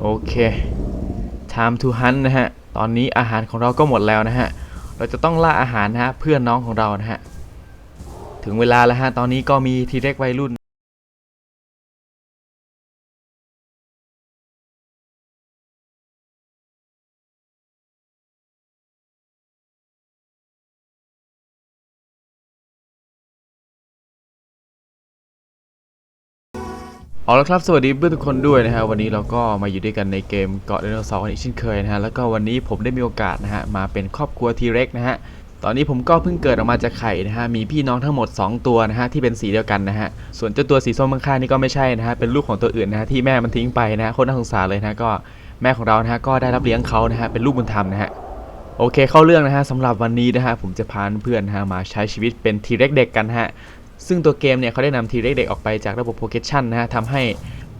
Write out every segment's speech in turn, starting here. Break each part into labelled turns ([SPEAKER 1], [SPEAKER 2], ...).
[SPEAKER 1] โอเค time to hunt นะฮะ ตอนนี้อาหารของเราก็หมดแล้วนะฮะ เราจะต้องล่าอาหารนะฮะเพื่อนน้องของเรานะฮะ ถึงเวลาแล้วฮะ ตอนนี้ก็มีทีเร็กวัยรุ่น เอาละครับสวัสดีเพื่อนทุกคนด้วยนะฮะวันนี้เราก็มาอยู่ด้วยกันในเกมเกาะไดโนเสาร์กันอีกเช่นเคยนะฮะแล้วก็วันนี้ผมได้มีโอกาสนะฮะมาเป็นครอบครัวทีเร็กนะฮะตอนนี้ผมก็เพิ่งเกิดออกมาจากไข่นะฮะมีพี่น้องทั้งหมด 2 ตัวนะฮะที่เป็นสีเดียวกันนะฮะส่วนเจ้าตัวสีส้มข้างๆนี่ก็ไม่ใช่นะฮะเป็นลูกของตัวอื่นนะฮะที่แม่มันทิ้งไปนะฮะโคตรน่าสงสารเลยนะก็แม่ของเรานะฮะก็ได้รับเลี้ยงเขานะฮะเป็นลูกบุญธรรมนะฮะโอเคเข้าเรื่องนะฮะสำหรับวันนี้นะฮะผมจะพาเพื่อนนะฮะมาใช้ชีวิตเป็นทีเร็กเด็กกันฮะ ซึ่งตัวเกมเนี่ยเขาได้นำทีเร็กเด็กออกไปจากระบบโปรเกชั่นนะฮะทำให้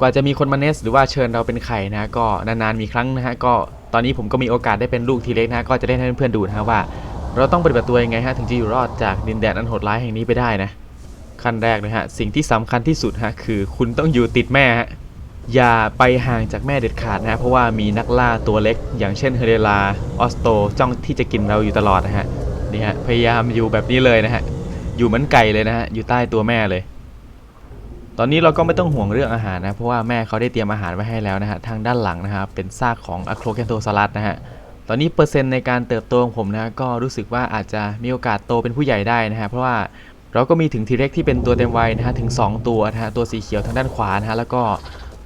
[SPEAKER 1] กว่าจะมีคนมาเนสหรือว่าเชิญเราเป็นไข่นะก็นานๆมีครั้งนะฮะก็ตอนนี้ผมก็มีโอกาสได้เป็นลูกทีเร็กนะก็จะได้ให้เพื่อนๆดูนะฮะว่า เราต้องปฏิบัติตัวยังไงฮะถึงจะอยู่รอดจากดินแดนอันโหดร้ายแห่งนี้ไปได้นะขั้นแรกนะฮะสิ่งที่สำคัญที่สุดฮะคือคุณต้องอยู่ติดแม่ฮะอย่าไปห่างจากแม่เด็ดขาดนะฮะเพราะว่ามีนักล่าตัวเล็ก อย่างเช่นเฮเรลาออสโตจ้องที่จะกินเราอยู่ตลอดนะฮะนี่ฮะพยายามอยู่แบบนี้เลยนะฮะ อยู่เหมือนไก่เลยนะฮะ อยู่ใต้ตัวแม่เลย ตอนนี้เราก็ไม่ต้องห่วงเรื่องอาหารนะ เพราะว่าแม่เขาได้เตรียมอาหารไว้ให้แล้วนะฮะ ทางด้านหลังนะครับเป็นซากของอะโครแคนโทซารัสนะฮะ ตอนนี้เปอร์เซ็นต์ในการเติบโตของผมนะก็รู้สึกว่าอาจจะมีโอกาสโตเป็นผู้ใหญ่ได้นะฮะ เพราะว่าเราก็มีถึงทีเร็กที่เป็นตัวเต็มวัยนะฮะถึง 2 ตัวนะฮะตัวสีเขียวทางด้านขวานะฮะแล้วก็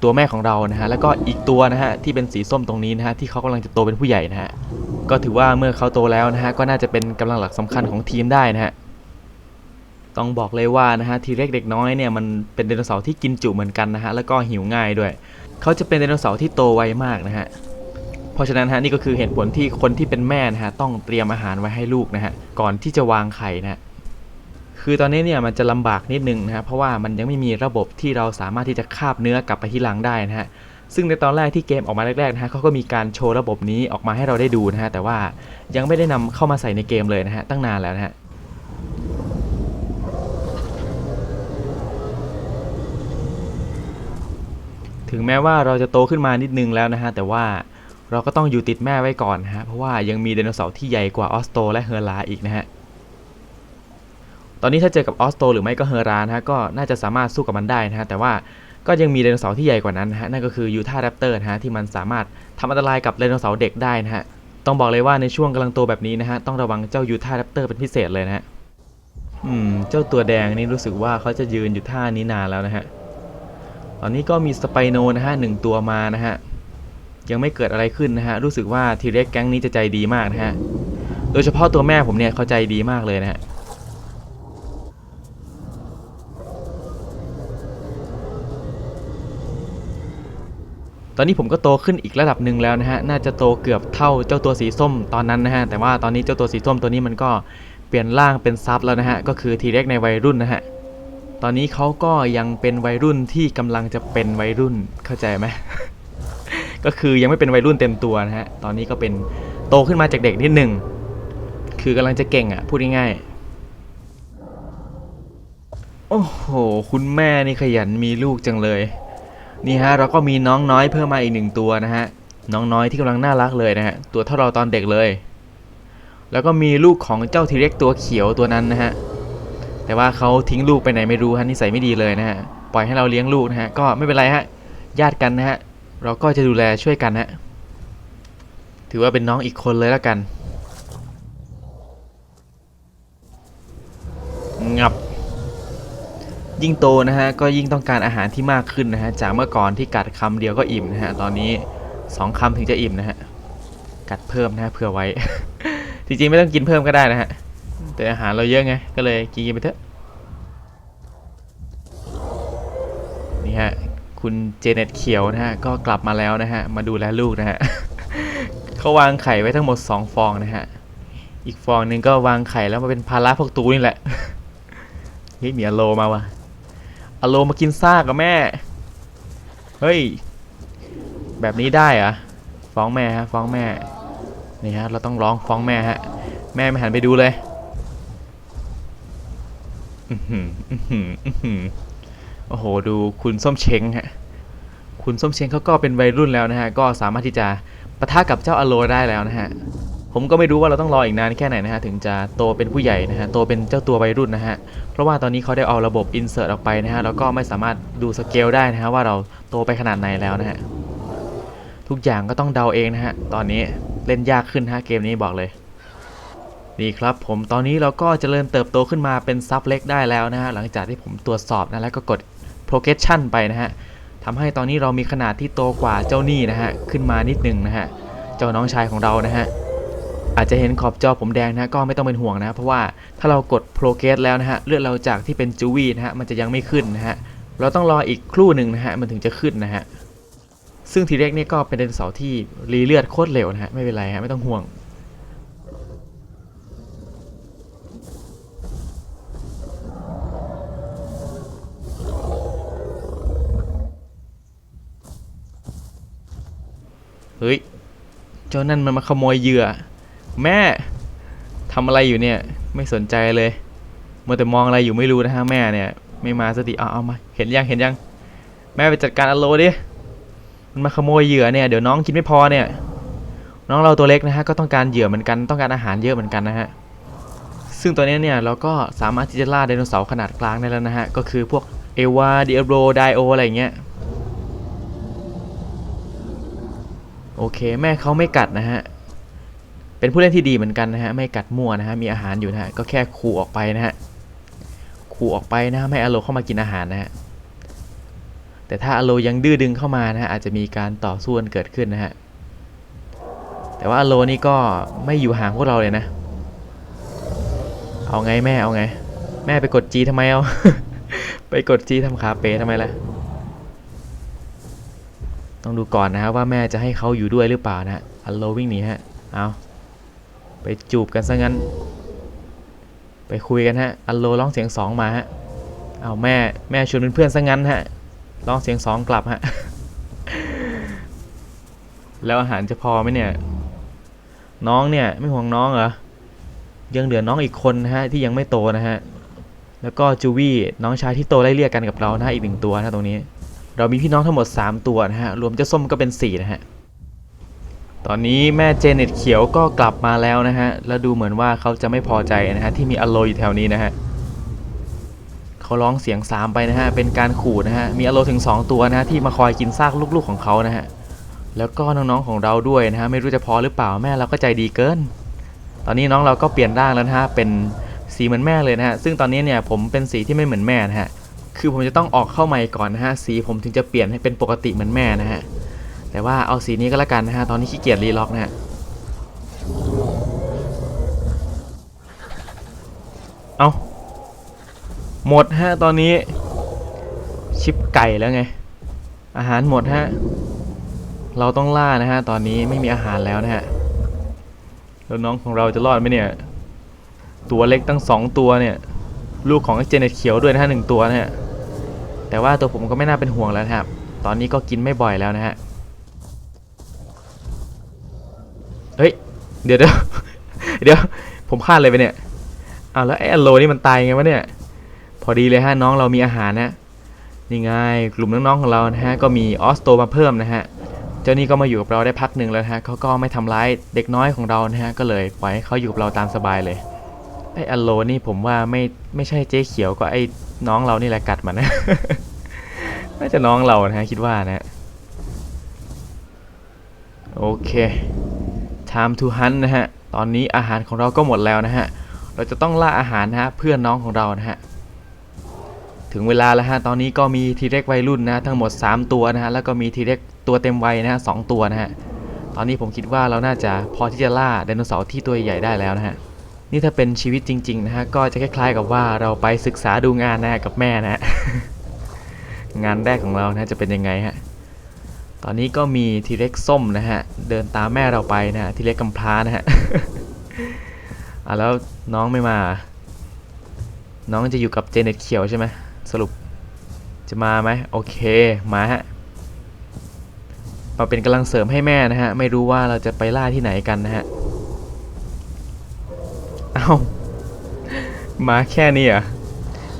[SPEAKER 1] ตัวแม่ของเรานะฮะแล้วก็อีกตัวนะฮะที่เป็นสีส้มตรงนี้นะฮะที่เขากำลังจะโตเป็นผู้ใหญ่นะฮะก็ถือว่าเมื่อเขาโตแล้วนะฮะก็น่าจะเป็นกำลังหลักสำคัญของทีมได้นะฮะ ต้องบอกเลยว่านะฮะทีเร็กเด็กน้อยเนี่ยมันเป็นไดโนเสาร์ที่กินจุเหมือนกันนะฮะแล้วก็หิวง่ายด้วยเขาจะเป็นไดโนเสาร์ที่โตไวมากนะฮะเพราะฉะนั้นฮะนี่ก็คือเหตุผลที่คนที่เป็นแม่นะฮะต้องเตรียมอาหารไว้ให้ลูกนะฮะก่อนที่จะวางไข่นะฮะคือตอนนี้เนี่ยมันจะลำบากนิดนึงนะฮะเพราะว่ามันยังไม่มีระบบที่เราสามารถที่จะคาบเนื้อกลับไปที่หลังได้นะฮะซึ่งในตอนแรกที่เกมออกมาแรกๆนะฮะเขาก็มีการโชว์ระบบนี้ออกมาให้เราได้ดูนะฮะแต่ว่ายังไม่ได้นำเข้ามาใส่ในเกมเลยนะฮะตั้งนานแล้วนะฮะ ถึงแม้ว่าเราจะโตขึ้นมานิดนึงแล้วนะฮะ แต่ว่าเราก็ต้องอยู่ติดแม่ไว้ก่อนนะฮะ เพราะว่ายังมีไดโนเสาร์ที่ใหญ่กว่าออสโตและเฮอราอีกนะฮะ ตอนนี้ถ้าเจอกับออสโตหรือไม่ก็เฮอรานะฮะ ก็น่าจะสามารถสู้กับมันได้นะฮะ แต่ว่าก็ยังมีไดโนเสาร์ที่ใหญ่กว่านั้นนะฮะ นั่นก็คือยูทาแรปเตอร์นะฮะ ที่มันสามารถทำอันตรายกับไดโนเสาร์เด็กได้นะฮะ ต้องบอกเลยว่าในช่วงกำลังโตแบบนี้นะฮะ ต้องระวังเจ้ายูทาแรปเตอร์เป็นพิเศษเลยนะฮะ อืม เจ้าตัวแดงนี่รู้สึกว่าเขาจะยืนอยู่ท่านี้นานแล้วนะฮะ ตอนนี้ก็มีสไปโนนะฮะหนึ่งตัวมานะฮะ ยังไม่เกิดอะไรขึ้นนะฮะ รู้สึกว่าทีเร็กแก๊งนี้จะใจดีมากนะฮะ โดยเฉพาะตัวแม่ผมเนี่ยเขาใจดีมากเลยนะฮะตอนนี้ผมก็โตขึ้นอีกระดับหนึ่งแล้วนะฮะ น่าจะโตเกือบเท่าเจ้าตัวสีส้มตอนนั้นนะฮะ แต่ว่าตอนนี้เจ้าตัวสีส้มตัวนี้มันก็เปลี่ยนร่างเป็นซับแล้วนะฮะ ก็คือทีเร็กในวัยรุ่นนะฮะ ตอนนี้เขาก็ยังเป็นวัยรุ่นที่กำลังจะเป็นวัยรุ่นเข้าใจไหม ก็คือยังไม่เป็นวัยรุ่นเต็มตัวนะฮะ ตอนนี้ก็เป็นโตขึ้นมาจากเด็กนิดหนึ่ง คือกำลังจะเก่งอะ พูดง่ายๆ โอ้โห คุณแม่นี่ขยันมีลูกจังเลย นี่ฮะ เราก็มีน้องน้อยเพิ่มมาอีกหนึ่งตัวนะฮะ น้องน้อยที่กำลังน่ารักเลยนะฮะ ตัวเท่าเราตอนเด็กเลย แล้วก็มีลูกของเจ้าทีเร็กตัวเขียวตัวนั้นนะฮะ แต่ว่าเขาทิ้งลูกไปไหนไม่รู้ฮะนิสัยไม่ดีเลยนะฮะปล่อยให้เราเลี้ยงลูกนะฮะก็ไม่เป็นไรฮะญาติกันนะฮะเราก็จะดูแลช่วยกันฮะถือว่าเป็นน้องอีกคนเลยแล้วกันงับยิ่งโตนะฮะก็ยิ่งต้องการอาหารที่มากขึ้นนะฮะจากเมื่อก่อนที่กัดคำเดียวก็อิ่มนะฮะตอนนี้สองคำถึงจะอิ่มนะฮะกัดเพิ่มนะฮะเผื่อไว้ จริงๆไม่ต้องกินเพิ่มก็ได้นะฮะแต่อาหารเราเยอะไงก็เลยกินไปเถอะ นี่ฮะคุณเจเน็ตเขียวนะฮะก็กลับมาแล้วนะฮะมาดูแลลูกนะฮะเขาวางไข่ไว้ทั้งหมด 2 ฟองนะฮะอีกฟองหนึ่งก็วางไข่แล้วมาเป็นภาระพวกตูนี่แหละเฮ้ยมีอโลมาวะอโลมากินซากกับแม่ เฮ้ย แบบนี้ได้อะฟ้องแม่ฮะฟ้องแม่นี่ฮะเราต้องร้องฟ้องแม่ฮะแม่ไม่หันไปดูเลย อื้อหืออื้อหืออื้อหือ โอ้โห ดูคุณส้มเช้งฮะ คุณส้มเช้งเขาก็เป็นวัยรุ่นแล้วนะฮะ ก็สามารถที่จะปะทะกับเจ้าอโลได้แล้วนะฮะ ผมก็ไม่รู้ว่าเราต้องรออีกนานแค่ไหนนะฮะ ถึงจะโตเป็นผู้ใหญ่นะฮะ โตเป็นเจ้าตัววัยรุ่นนะฮะ เพราะว่าตอนนี้เขาได้เอาระบบ insert ออกไปนะฮะ แล้วก็ไม่สามารถดูสเกลได้นะฮะว่าเราโตไปขนาดไหนแล้วนะฮะ ทุกอย่างก็ต้องเดาเองนะฮะ ตอนนี้เล่นยากขึ้นฮะเกมนี้บอกเลยนี่ครับผมตอนนี้เราก็เจริญเติบโตขึ้นมาเป็นซับเล็กได้แล้วนะฮะหลังจากที่ผมตรวจสอบนะแล้วก็กด progression ไปนะฮะทำให้ตอนนี้เรามีขนาดที่โตกว่าเจ้าหนี้นะฮะขึ้นมานิดหนึงนะฮะเจ้าน้องชายของเรานะฮะอาจจะเห็นขอบจอผมแดงนะก็ไม่ต้องเป็นห่วงนะเพราะว่าถ้าเรากด progress แล้วนะฮะเลือดเราจากที่เป็นจูวีนะฮะมันจะยังไม่ขึ้นนะฮะเราต้องรออีกครู่หนึ่งนะฮะมันถึงจะขึ้นนะฮะซึ่งทีแรกนี่ก็เป็นไดนเสาร์ที่รีเลือดโคตรเร็วนะฮะไม่เป็นไรฮะไม่ต้องห่วง เฮ้ย เจ้านั่นมันมาขโมยเหยื่อ แม่ทำอะไรอยู่เนี่ย ไม่สนใจเลยมัวแต่มองอะไรอยู่ไม่รู้นะฮะแม่เนี่ย ไม่มาสักทีเอาเอามา เห็นยังเห็นยัง แม่ไปจัดการอโลดิ มันมาขโมยเหยื่อเนี่ยเดี๋ยวน้องกินไม่พอเนี่ย น้องเราตัวเล็กนะฮะก็ต้องการเหยื่อเหมือนกันต้องการอาหารเยอะเหมือนกันนะฮะ ซึ่งตัวนี้เนี่ยเราก็สามารถที่จะล่าไดโนเสาร์ขนาดกลางได้แล้วนะฮะก็คือพวกเอวาดิเอโบไดโออะไรเงี้ย โอเค แม่เขาไม่กัดนะฮะ เป็นผู้เล่นที่ดีเหมือนกันนะฮะ ไม่กัดมั่วนะฮะ มีอาหารอยู่นะฮะ ก็แค่ขู่ออกไปนะฮะ ขู่ออกไปนะฮะไม่ให้อโลเข้ามากินอาหารนะฮะ แต่ถ้าอโลยังดื้อดึงเข้ามานะฮะ อาจจะมีการต่อสู้กันเกิดขึ้นนะฮะ แต่ว่าอโลนี่ก็ไม่อยู่ห่างพวกเราเลยนะ เอาไงแม่ เอาไง แม่ไปกดจีทำไมเอา ไปกดจีทำขาเป๋ทำไมล่ะ ต้องดูก่อนนะครับว่าแม่จะให้เขาอยู่ด้วยหรือเปล่านะฮะอัลโลวิ่งหนีฮะ เอาไปจูบกันซะงั้น ไปคุยกันฮะ อัลโลร้องเสียงสองมาฮะ เอาแม่แม่ชวนเป็นเพื่อนซะงั้นฮะ ร้องเสียงสองกลับฮะ แล้วอาหารจะพอไหมเนี่ย น้องเนี่ยไม่ห่วงน้องเหรอ ยังเหลือน้องอีกคนนะฮะที่ยังไม่โตนะฮะ แล้วก็จูวี่น้องชายที่โตไล่เรียกกันกับเรานะฮะอีกหนึ่งตัวนะตรงนี้ เรามีพี่น้องทั้งหมด 3 ตัวนะฮะ รวมเจ้าส้มก็เป็น 4 นะฮะ ตอนนี้แม่เจเน็ตเขียวก็กลับมาแล้วนะฮะ แล้วดูเหมือนว่าเขาจะไม่พอใจนะฮะที่มีอโลอยู่แถวนี้นะฮะเขาร้องเสียง3ไปนะฮะ เป็นการขู่นะฮะ มีอโลถึง 2 ตัวนะฮะที่มาคอยกินซากลูกๆของเขานะฮะ แล้วก็น้องๆของเราด้วยนะฮะ ไม่รู้จะพอหรือเปล่าแม่เราก็ใจดีเกิน ตอนนี้น้องเราก็เปลี่ยนร่างแล้วนะฮะ เป็นสีเหมือนแม่เลยนะฮะ ซึ่งตอนนี้เนี่ยผมเป็นสีที่ไม่เหมือนแม่นะฮะ คือผมจะต้องออกเข้าใหม่ก่อนนะฮะ สีผมถึงจะเปลี่ยนให้เป็นปกติเหมือนแม่นะฮะ แต่ว่าเอาสีนี้ก็แล้วกันนะฮะ ตอนนี้ขี้เกียจรีล็อกนะฮะ เอาหมดฮะตอนนี้ ชิปไก่แล้วไง อาหารหมดฮะ เราต้องล่านะฮะ ตอนนี้ไม่มีอาหารแล้วนะฮะ แล้วน้องของเราจะรอดไหมเนี่ย ตัวเล็กตั้งสองตัวเนี่ย ลูกของเจเน็ตเขียวด้วยนะฮะหนึ่งตัวนะฮะแต่ว่าตัวผมก็ไม่น่าเป็นห่วงแล้วนะครับ ตอนนี้ก็กินไม่บ่อยแล้วนะฮะ เฮ้ย เดี๋ยวเดี๋ยวเดี๋ยวผมพลาดเลยไปเนี่ยเอาแล้วไอ้อโลนี่มันตายไงวะเนี่ย พอดีเลยฮะน้องเรามีอาหารนะนี่ไงกลุ่มน้องๆของเรานะฮะก็มีออสโตมาเพิ่มนะฮะ เจ้านี่ก็มาอยู่กับเราได้พักหนึ่งแล้วฮะเขาก็ไม่ทำร้ายเด็กน้อยของเรานะฮะก็เลยปล่อยให้เขาอยู่กับเราตามสบายเลย ไอ้อโลนี่ผมว่าไม่ไม่ใช่เจ๊เขียวก็ไอ้น้องเรานี่แหละกัดมันนะ น่าจะน้องเรานะฮะคิดว่านะฮะโอเค time to hunt นะฮะ ตอนนี้อาหารของเราก็หมดแล้วนะฮะ เราจะต้องล่าอาหารนะฮะเพื่อนน้องของเรานะฮะ ถึงเวลาแล้วฮะ ตอนนี้ก็มีทีเร็กวัยรุ่นนะ ทั้งหมด 3 ตัวนะฮะ แล้วก็มีทีเร็กตัวเต็มวัยนะฮะสองตัวนะฮะ ตอนนี้ผมคิดว่าเราน่าจะพอที่จะล่าไดโนเสาร์ที่ตัวใหญ่ได้แล้วนะฮะ นี่ถ้าเป็นชีวิตจริง ๆ นะฮะ ก็จะคล้ายๆกับว่าเราไปศึกษาดูงานนะกับแม่นะฮะงานแรกของเรานะฮะจะเป็นยังไงฮะ ตอนนี้ก็มีทีเล็กส้มนะฮะ เดินตามแม่เราไปนะฮะทีเล็กกำพร้านะฮะอะแล้วน้องไม่มา น้องจะอยู่กับเจเน็ตเขียวใช่ไหมสรุปจะมาไหมโอเคมาฮะมาเป็นกำลังเสริมให้แม่นะฮะ ไม่รู้ว่าเราจะไปล่าที่ไหนกันนะฮะ เอ้ามาแค่นี้อะ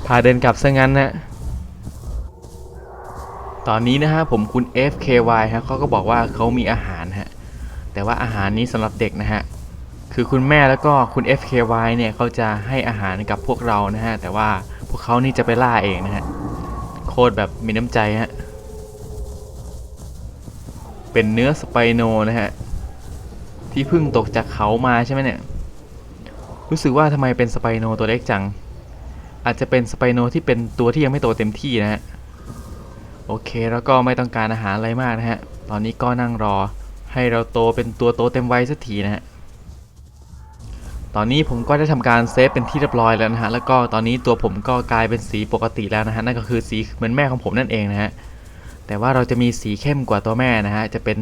[SPEAKER 1] พาเดินกลับซะงั้นนะตอนนี้นะฮะผมคุณ FKY ฮะเขาก็บอกว่าเขามีอาหารฮะแต่ว่าอาหารนี้สำหรับเด็กนะฮะคือคุณแม่แล้วก็คุณ FKY เนี่ยเขาจะให้อาหารกับพวกเรานะฮะแต่ว่าพวกเขานี่จะไปล่าเองนะฮะโคตรแบบมีน้ำใจฮะเป็นเนื้อสไปโนนะฮะที่เพิ่งตกจากเขามาใช่ไหมเนี่ย รู้สึกว่าทำไมเป็นสไปโนตัวเล็กจัง อาจจะเป็นสไปโนที่เป็นตัวที่ยังไม่โตเต็มที่นะฮะ โอเคแล้วก็ไม่ต้องการอาหารอะไรมากนะฮะ ตอนนี้ก็นั่งรอให้เราโตเป็นตัวโตเต็มวัยสักทีนะฮะ ตอนนี้ผมก็ได้ทำการเซฟเป็นที่เรียบร้อยแล้วนะฮะ แล้วก็ตอนนี้ตัวผมก็กลายเป็นสีปกติแล้วนะฮะ นั่นก็คือสีเหมือนแม่ของผมนั่นเองนะฮะ แต่ว่าเราจะมีสีเข้มกว่าตัวแม่นะฮะ จะเป็น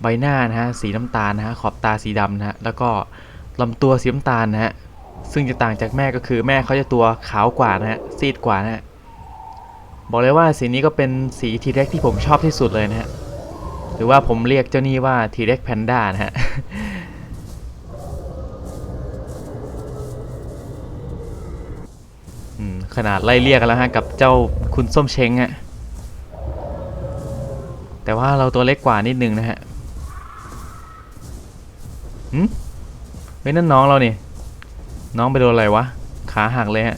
[SPEAKER 1] ใบหน้านะฮะ สีน้ำตาลนะฮะ ขอบตาสีดำนะฮะ แล้วก็ลำตัวสีน้ำตาลนะฮะ ซึ่งจะต่างจากแม่ก็คือแม่เขาจะตัวขาวกว่านะฮะซีดกว่านะฮะบอกเลยว่าสีนี้ก็เป็นสีทีเร็กที่ผมชอบที่สุดเลยนะฮะหรือว่าผมเรียกเจ้านี่ว่าทีเร็กแพนด้านะฮะขนาดไล่เรียกกันแล้วฮะกับเจ้าคุณส้มเช้งฮะแต่ว่าเราตัวเล็กกว่านิดนึงนะฮะหืมเฮ้ยนั่นน้องเราเนี่ย น้องไปโดนอะไรวะ ขาหักเลยฮะ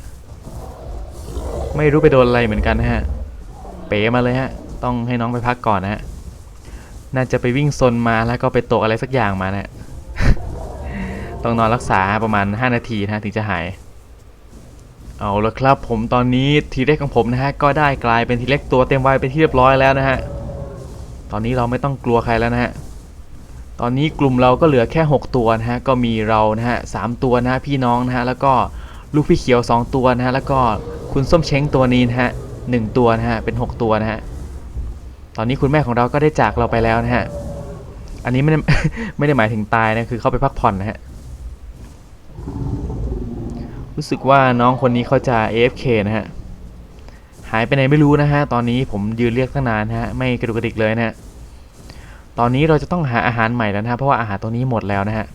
[SPEAKER 1] ไม่รู้ไปโดนอะไรเหมือนกันนะฮะ เป๋มาเลยฮะ ต้องให้น้องไปพักก่อนนะฮะ น่าจะไปวิ่งซนมาแล้วก็ไปตกอะไรสักอย่างมานะฮะ ต้องนอนรักษาประมาณ 5 นาทีนะฮะถึงจะหาย เอาละครับผมตอนนี้ทีเล็กของผมนะฮะก็ได้กลายเป็นทีเล็กตัวเต็มวัยเป็นที่เรียบร้อยแล้วนะฮะ ตอนนี้เราไม่ต้องกลัวใครแล้วนะฮะ ตอนนี้กลุ่มเราก็เหลือแค่ 6 ตัวนะฮะ ก็มีเรานะฮะสามตัวนะฮะพี่น้องนะฮะ แล้วก็ลูกพี่เขียว 2 ตัวนะฮะ แล้วก็คุณส้มเช้งตัวนี้นะฮะหนึ่งตัวนะฮะ เป็น 6 ตัวนะฮะ ตอนนี้คุณแม่ของเราก็ได้จากเราไปแล้วนะฮะ อันนี้ไม่ได้ไม่ได้หมายถึงตายนะ คือเข้าไปพักผ่อนนะฮะ รู้สึกว่าน้องคนนี้เขาจะ AFK นะฮะ หายไปไหนไม่รู้นะฮะ ตอนนี้ผมยืนเรียกตั้งนานนะฮะ ไม่กระดุกกระดิกเลยนะฮะ ตอนนี้เราจะต้องหาอาหารใหม่แล้วนะเพราะว่าอาหารตัวนี้หมดแล้วนะฮะ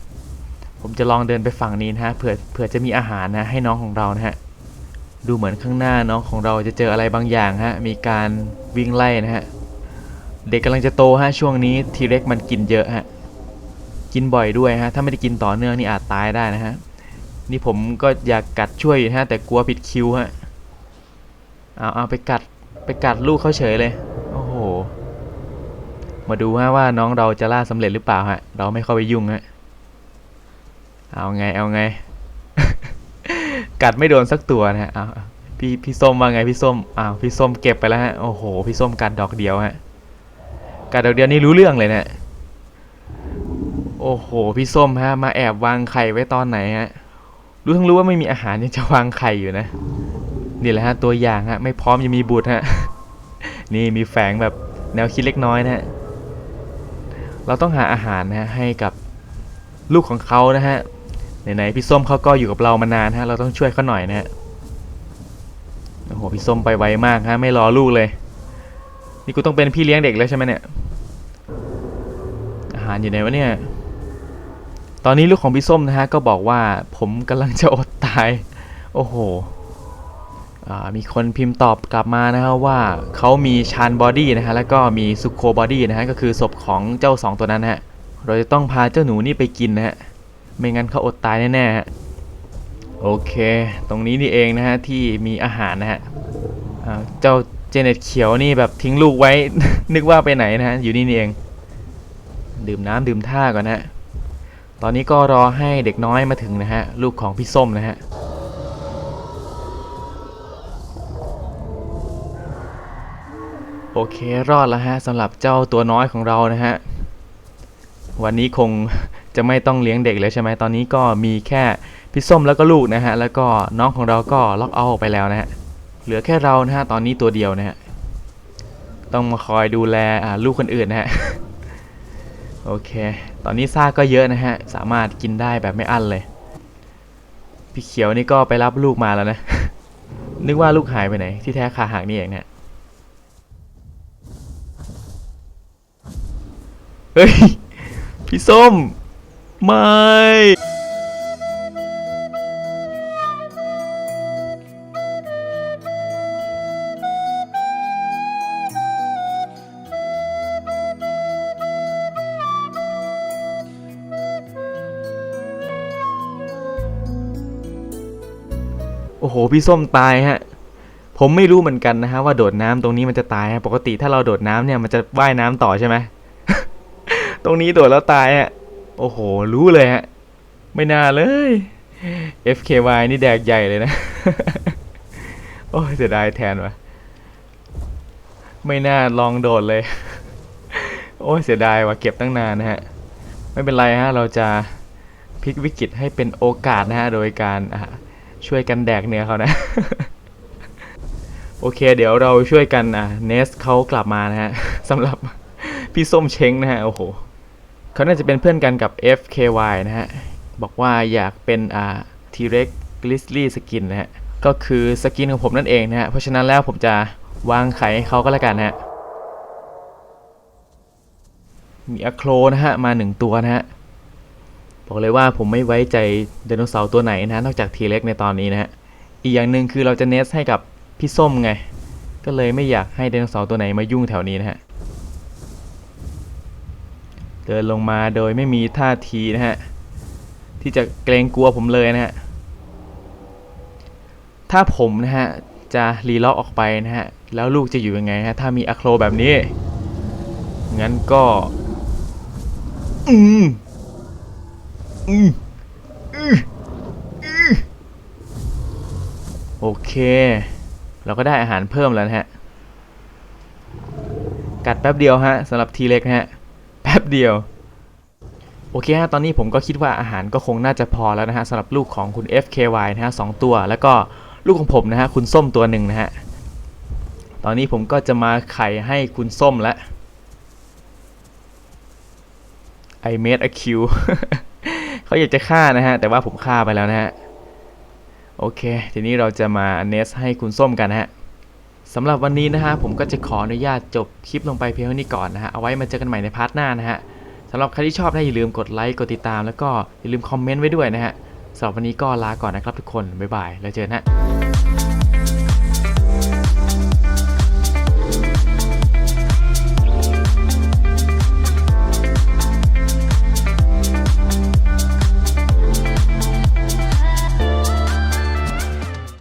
[SPEAKER 1] ผมจะลองเดินไปฝั่งนี้นะฮะเผื่อเผื่อจะมีอาหารนะให้น้องของเรานะฮะ ดูเหมือนข้างหน้าน้องของเราจะเจออะไรบางอย่างฮะ มีการวิ่งไล่นะฮะ เด็กกำลังจะโตฮะช่วงนี้ทีเร็กมันกินเยอะฮะ กินบ่อยด้วยฮะ ถ้าไม่ได้กินต่อเนื่องนี่อาจตายได้นะฮะ นี่ผมก็อยากกัดช่วยนะฮะแต่กลัวผิดคิวฮะ เอาเอาไปกัดไปกัดลูกเขาเฉยเลย มาดูฮะว่าน้องเราจะล่าสำเร็จหรือเปล่าฮะ เราไม่เข้าไปยุ่งฮะ เอาไงเอาไง กัดไม่โดนสักตัวนะฮะเอาเอาพี่พี่ส้มว่าไงพี่ส้มอ้าวพี่ส้มเก็บไปแล้วฮะ โอ้โห พี่ส้มกัดดอกเดียวฮะ กัดดอกเดียวนี่รู้เรื่องเลยเนะี่ยโอ้โห พี่ส้มฮะ มาแอบวางไข่ไว้ตอนไหนฮะ รู้ทั้งรู้ว่าไม่มีอาหารยังจะวางไข่อยู่นะ นี่แหละฮะตัวอย่างฮะ ไม่พร้อมยังมีบุตรฮะ นี่มีแฝงแบบแนวคิดเล็กน้อยนะฮะ เราต้องหาอาหารนะฮะให้กับลูกของเขานะฮะไหนๆพี่ส้มเขาก็อยู่กับเรามานานฮะเราต้องช่วยเขาหน่อยนะฮะโอ้โหพี่ส้มไปไวมากฮะไม่รอลูกเลย นี่กูต้องเป็นพี่เลี้ยงเด็กแล้วใช่ไหมเนี่ยอาหารอยู่ไหนวะเนี่ยตอนนี้ลูกของพี่ส้มนะฮะก็บอกว่าผมกำลังจะอดตาย โอ้โห มีคนพิมพ์ตอบกลับมานะฮะว่าเขามีชานบอดี้นะฮะแล้วก็มีสุโคบอดี้นะฮะก็คือศพของเจ้าสองตัวนั้นฮะเราจะต้องพาเจ้าหนูนี่ไปกินนะฮะไม่งั้นเขาอดตายแน่ๆฮะโอเค ตรงนี้นี่เองนะฮะที่มีอาหารนะฮะเจ้าเจเน็ตเขียวนี่แบบทิ้งลูกไว้ นึกว่าไปไหนนะฮะอยู่นี่นี่เอง ดื่มน้ำดื่มท่าก่อนนะฮะตอนนี้ก็รอให้เด็กน้อยมาถึงนะฮะลูกของพี่ส้มนะฮะ โอเครอดแล้วฮะสำหรับเจ้าตัวน้อยของเรานะฮะ วันนี้คงจะไม่ต้องเลี้ยงเด็กแล้วใช่ไหมตอนนี้ก็มีแค่พี่ส้มแล้วก็ลูกนะฮะ แล้วก็น้องของเราก็ล็อกเอาไปแล้วนะฮะ เหลือแค่เรานะฮะ ตอนนี้ตัวเดียวนะฮะ ต้องมาคอยดูแลลูกคนอื่นนะฮะ โอเค ตอนนี้ซากก็เยอะนะฮะ สามารถกินได้แบบไม่อั้นเลย พี่เขียวนี่ก็ไปรับลูกมาแล้วนะ นึกว่าลูกหายไปไหน ที่แท้ขาหักนี่เองเนี่ย เฮ้ย พี่ส้ม ไม่ โอ้โห พี่ส้มตายฮะ ผมไม่รู้เหมือนกันนะฮะว่าโดดน้ำตรงนี้มันจะตายฮะ ปกติถ้าเราโดดน้ำเนี่ยมันจะว่ายน้ำต่อใช่ไหม ตรงนี้โดดแล้วตายฮะ โอ้โห รู้เลยฮะ ไม่น่าเลย FKY นี่แดกใหญ่เลยนะ โอ้ยเสียดายแทนวะไม่น่าลองโดดเลย โอ้ยเสียดายว่ะเก็บตั้งนานนะฮะ ไม่เป็นไรฮะ เราจะพลิกวิกฤตให้เป็นโอกาสนะฮะ โดยการช่วยกันแดกเนื้อเขานะ โอเค เดี๋ยวเราช่วยกันอะเนสเขากลับมานะฮะสำหรับพี่ส้มเช้งนะฮะ โอ้โห เขาน่าจะเป็นเพื่อนกันกับ FKY นะฮะ บอกว่าอยากเป็นอ่า T-Rex Grizzly Skin นะฮะ ก็คือสกินของผมนั่นเองนะฮะ เพราะฉะนั้นแล้วผมจะวางไข่ให้เขาก็แล้วกันนะฮะ มีอะโครนะฮะ มาหนึ่งตัวนะฮะ บอกเลยว่าผมไม่ไว้ใจไดโนเสาร์ตัวไหนนะฮะนอกจากทีเล็กในตอนนี้นะฮะ อีกอย่างหนึ่งคือเราจะเนสให้กับพี่ส้มไง ก็เลยไม่อยากให้ไดโนเสาร์ตัวไหนมายุ่งแถวนี้นะฮะ เดินลงมาโดยไม่มีท่าทีนะฮะ ที่จะเกรงกลัวผมเลยนะฮะ ถ้าผมนะฮะ จะรีล็อกออกไปนะฮะ แล้วลูกจะอยู่ยังไงฮะ ถ้ามีอะโครแบบนี้ งั้นก็ อืมอืมอืมโอเค เราก็ได้อาหารเพิ่มแล้วนะฮะ กัดแป๊บเดียวฮะสำหรับทีเล็กนะฮะ ป๊บเดียว โอเคฮะตอนนี้ผมก็คิดว่าอาหารก็คงน่าจะพอแล้วนะฮะสำหรับลูกของคุณ FKY นะฮะสองตัว แล้วก็ลูกของผมนะฮะคุณส้มตัวหนึ่งนะฮะตอนนี้ผมก็จะมาไข่ให้คุณส้มแล้ว I made a kill เขาอยากจะฆ่านะฮะ แต่ว่าผมฆ่าไปแล้วนะฮะ โอเค ทีนี้เราจะมาเนสให้คุณส้มกันนะฮะ สำหรับวันนี้นะฮะผมก็จะขออนุญาตจบคลิปลงไปเพียงเท่านี้ก่อนนะฮะเอาไว้มาเจอกันใหม่ในพาร์ทหน้านะฮะสำหรับใครที่ชอบนะอย่าลืมกดไลค์กดติดตาม แล้วก็อย่าลืมคอมเมนต์ไว้ด้วยนะฮะสำหรับวันนี้ก็ลาก่อนนะครับทุกคนบ๊ายบายแล้วเจอกันฮะ